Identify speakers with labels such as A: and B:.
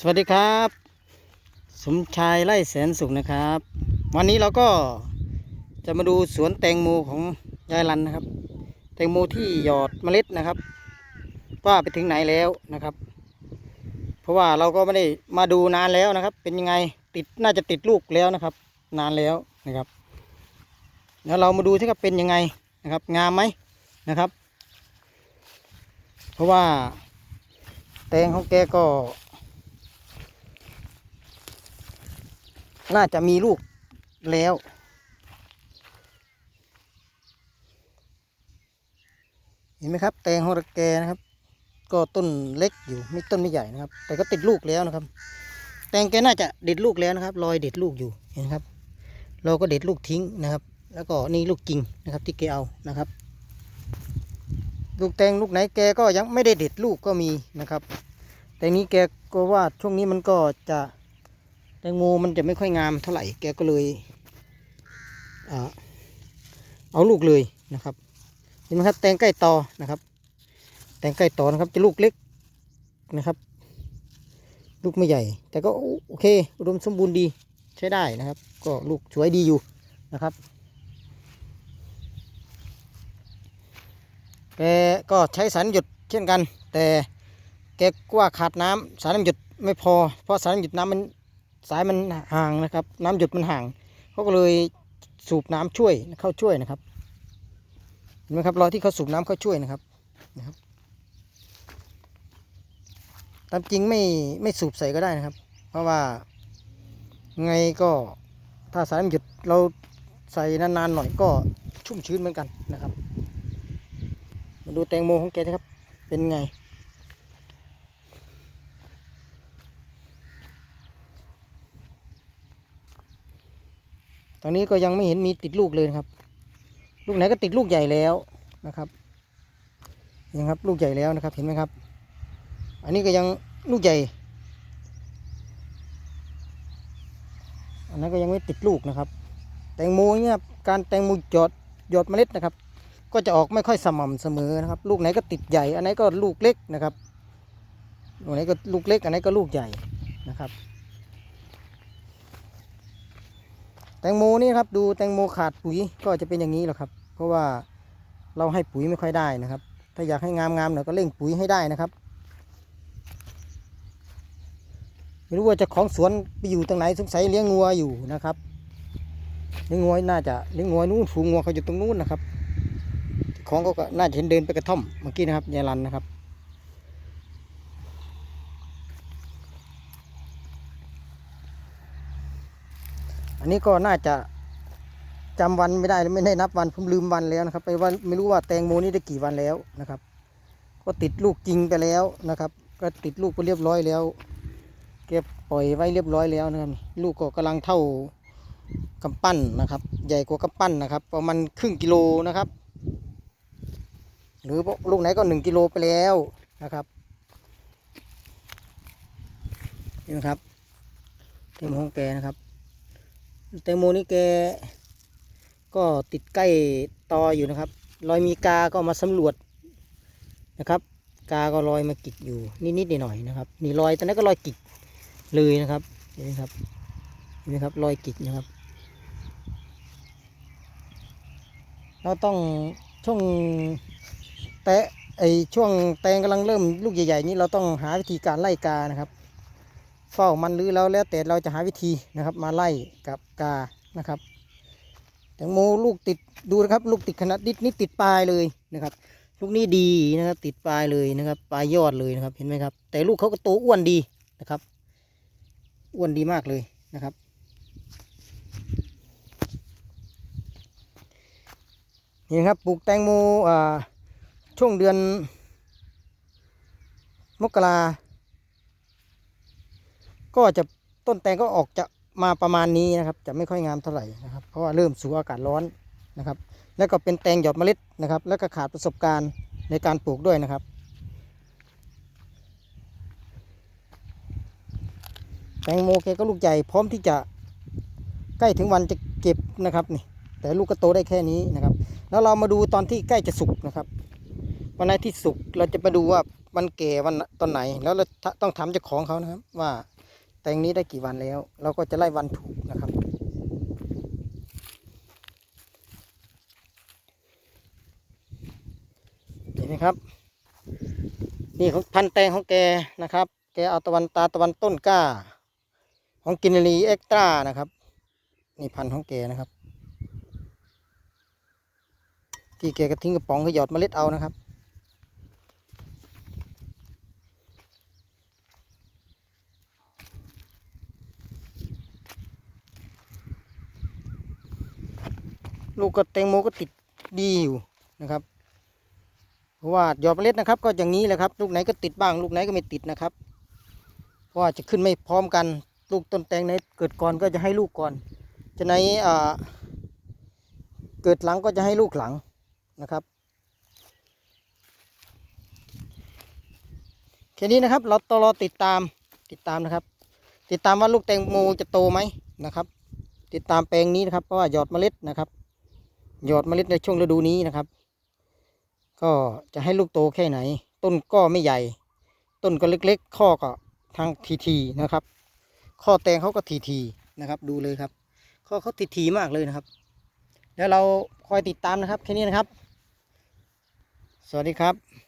A: สวัสดีครับ สมชายไร่แสนสุขนะครับ วันนี้เราก็จะมาดูสวนแตงโมของยายรันนะครับ แตงโมที่หยอดเมล็ดนะครับว่าไปถึงไหนแล้วนะครับ เพราะว่าเราก็ไม่ได้มาดูนานแล้วนะครับ เป็นยังไงติดน่าจะติดลูกแล้วนะครับ นานแล้วนะครับแล้วเรามาดูที่ครับเป็นยังไงนะครับ งามไหมนะครับ เพราะว่าแตงของแกก็ น่าจะมีลูกแล้ว เห็นไหมครับ แตงของแกนะครับ ก็ต้นเล็กอยู่ไม่ต้นไม่ใหญ่นะครับ แต่ก็ติดลูกแล้วนะครับ แตงแกน่าจะเด็ดลูกแล้วนะครับรอยเด็ดลูกอยู่เห็นไหมครับ เราก็เด็ดลูกทิ้งนะครับ แล้วก็นี่ลูกจริงนะครับ ที่แกเอานะครับลูกแตงลูกไหนแกก็ยังไม่ได้เด็ดลูกก็มีนะครับ แต่นี้แกก็ว่าช่วงนี้มันก็จะ งโมมันจะไม่ค่อยงามเท่าไหร่แกก็เลยเอาลูกเลยนะครับเห็นไหมครับแตงใกล้ตอนะครับ แตงใกล้ตอนะครับจะลูกเล็กนะครับ ลูกไม่ใหญ่ แต่ก็โอเค อุดมสมบูรณ์ดีใช้ได้นะครับ ก็ลูกสวยดีอยู่นะครับแกก็ใช้สารหยุดเช่นกัน แต่แกกว่าขาดน้ำสารหยุดไม่พอเพราะสารหยุดน้ำมัน สายมันห่างนะครับ น้ำหยดมันห่างเขาก็เลยสูบน้ำช่วยเข้าช่วยนะครับเห็นไหมครับรอยที่เขาสูบน้ำเข้าช่วยนะครับนะครับ ตามจริงไม่ไม่สูบใส่ก็ได้นะครับ เพราะว่าไงก็ถ้าสายมันหยุดเราใส่นานๆหน่อยก็ชุ่มชื้นเหมือนกันนะครับ มาดูแตงโมของแกนะครับ เป็นไง อนนี้ก็ยังไม่เห็นมีติดลูกเลยครับ ลูกไหนก็ติดลูกใหญ่แล้วนะครับยังครับลูกใหญ่แล้วนะครับเห็นไหมครับ อันนี้ก็ยังลูกใหญ่ อันนั้นก็ยังไม่ติดลูกนะครับ แตงโมเนี่ยการแตงโมหยอดหยอดเมล็ดนะครับ ก็จะออกไม่ค่อยสม่ำเสมอนะครับ ลูกไหนก็ติดใหญ่ อันไหนก็ลูกเล็กนะครับลูกไหนก็ลูกเล็ก อันไหนก็ลูกใหญ่นะครับ แต งโมนี่ครับดูแตงโมขาดปุ๋ยก็จะเป็นอย่างนี้แหละครับ เพราะว่าเราให้ปุ๋ยไม่ค่อยได้นะครับ ถ้าอยากให้งามๆหน่อยก็เร่งปุ๋ยให้ได้นะครับไม่รู้ว่าจะของสวนไปอยู่ตรงไหนสงสัยเลี้ยงงัวอยู่นะครับเลี้ยงงัวน่าจะเลี้ยงงัวนู้นฝูงงัวเขาอยู่ตรงนู้นนะครับ ของก็น่าจะเห็นเดินไปกระท่อมเมื่อกี้นะครับยายรันนะครับ อันนี้ก็น่าจะจำวันไม่ได้ไม่ได้นับวันผมลืมวันแล้วนะครับไปว่าไม่รู้ว่าแตงโมนี่ได้กี่วันแล้วนะครับ ก็ติดลูกจริงไปแล้วนะครับ ก็ติดลูกไปเรียบร้อยแล้ว เก็บปล่อยไว้เรียบร้อยแล้วนะครับ ลูกก็กำลังเท่ากำปั้นนะครับ ใหญ่กว่ากำปั้นนะครับ ประมาณครึ่งกิโลนะครับ หรือลูกไหนก็หนึ่งกิโลไปแล้วนะครับนี่นะครับเต็มห้องแกนะครับ แตงโมนี่แกก็ติดใกล้ตออยู่นะครับ รอยมีกาก็มาสำรวจนะครับ กาก็ลอยมากิกอยู่นิดๆหน่อยๆนะครับ นี่รอยตอนนั้นก็รอยกิกเลยนะครับเห็นไหมครับเห็นไหมครับรอยกิกนะครับ เราต้องช่วงแตะไอช่วงแตงกำลังเริ่มลูกใหญ่ๆนี้เราต้องหาวิธีการไล่กานะครับ เฝ้ามันหรือแล้วแล้วแต่เราจะหาวิธีนะครับ มาไล่กับกานะครับแตงโมลูกติดดูนะครับ ลูกติดขนาดนิดนี่ติดปลายเลยนะครับ ลูกนี้ดีนะครับ ติดปลายเลยนะครับปลายยอดเลยนะครับ เห็นไหมครับ แต่ลูกเขาก็โตอ้วนดีนะครับ อ้วนดีมากเลยนะครับนี่นะครับปลูกแตงโมอ่าช่วงเดือนมกรา ก็จะต้นแตงก็ออกจะมาประมาณนี้นะครับ จะไม่ค่อยงามเท่าไหร่นะครับ เพราะว่าเริ่มสู่อากาศร้อนนะครับ แล้วก็เป็นแตงหยอดเมล็ดนะครับ แล้วก็ขาดประสบการณ์ในการปลูกด้วยนะครับ แตงโมแกก็ลูกใหญ่พร้อมที่จะใกล้ถึงวันจะเก็บนะครับนี่แต่ลูกก็โตได้แค่นี้นะครับ แล้วเรามาดูตอนที่ใกล้จะสุกนะครับวันไหนที่สุกเราจะมาดูว่าวันแก่วันตอนไหน แล้วเราต้องถามเจ้าของเขานะครับว่า แตงนี้ได้กี่วันแล้ว เราก็จะไล่วันถูกนะครับ เห็นไหมครับ นี่ของพันธุ์แตงของแกนะครับ แกเอาตะวันตาตะวันต้นกล้า ของกินรีเอ็กตร้านะครับ นี่พันของแกนะครับ ที่แกก็ทิ้งกระป๋องก็หยอดเมล็ดเอานะครับ ลูกก็แตงโมก็ติดดีอยู่นะครับ เพราะว่าหยอดเมล็ดนะครับ ก็อย่างนี้แหละครับ ลูกไหนก็ติดบ้าง ลูกไหนก็ไม่ติดนะครับ เพราะว่าจะขึ้นไม่พร้อมกัน ลูกต้นแตงไหนเกิดก่อนก็จะให้ลูกก่อน จะไหนเกิดหลังก็จะให้ลูกหลังนะครับแค่นี้นะครับ เราต้องรอติดตามติดตามนะครับ ติดตามว่าลูกแตงโมจะโตไหมนะครับ ติดตามแปลงนี้นะครับเพราะว่าหยอดเมล็ดนะครับ หยอดเมล็ดในช่วงฤดูนี้นะครับ ก็จะให้ลูกโตแค่ไหน ต้นก็ไม่ใหญ่ ต้นก็เล็กๆข้อก็ทางทีๆนะครับ ข้อแตงเขาก็ทีๆนะครับ ดูเลยครับ ข้อเขาทีๆมากเลยนะครับ แล้วเราคอยติดตามนะครับแค่นี้นะครับ สวัสดีครับ